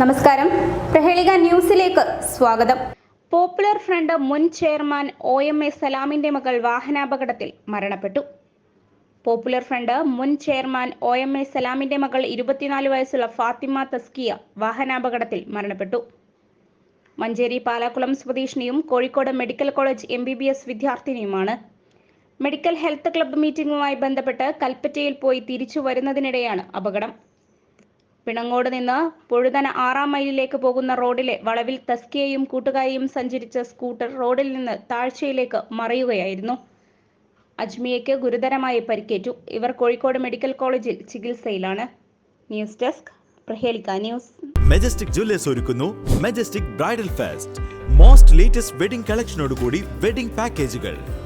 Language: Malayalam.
നമസ്കാരം. പ്രഹേളിക ന്യൂസിലേക്ക് സ്വാഗതം. പോപ്പുലർ ഫ്രണ്ട് മുൻ ചെയർമാൻ ഒ എം എ സലാമിന്റെ മകൾ വാഹനാപകടത്തിൽ മരണപ്പെട്ടു. പോപ്പുലർ ഫ്രണ്ട് മുൻ ചെയർമാൻ ഒ എം എ സലാമിന്റെ മകൾ ഇരുപത്തിനാല് വയസ്സുള്ള ഫാത്തിമ തസ്കിയ വാഹനാപകടത്തിൽ മരണപ്പെട്ടു. Manjeri Palakkulam സ്വദേശിനിയും Kozhikode medical college M B B S വിദ്യാർത്ഥിനിയുമാണ്. Medical health club മീറ്റിംഗുമായി ബന്ധപ്പെട്ട് കൽപ്പറ്റയിൽ പോയി തിരിച്ചു വരുന്നതിനിടെയാണ് അപകടം. പിണങ്ങോട് നിന്ന് പൊഴുതന ആറാം മൈലിലേക്ക് പോകുന്ന റോഡിലെ വളവിൽ തസ്കിയയും കൂട്ടുകാരിയും സഞ്ചരിച്ച സ്കൂട്ടർ റോഡിൽ നിന്ന് താഴ്ചയിലേക്ക് മറിയുകയായിരുന്നു. അജ്മിയയ്ക്ക് ഗുരുതരമായി പരിക്കേറ്റു. ഇവർ കോഴിക്കോട് മെഡിക്കൽ കോളേജിൽ ചികിത്സയിലാണ്. News desk Prahelika news. Majestic jewellers ഒരുക്കുന്നു. Majestic bridal fest most latest wedding കളക്ഷനോടുകൂടി wedding പാക്കേജുകൾ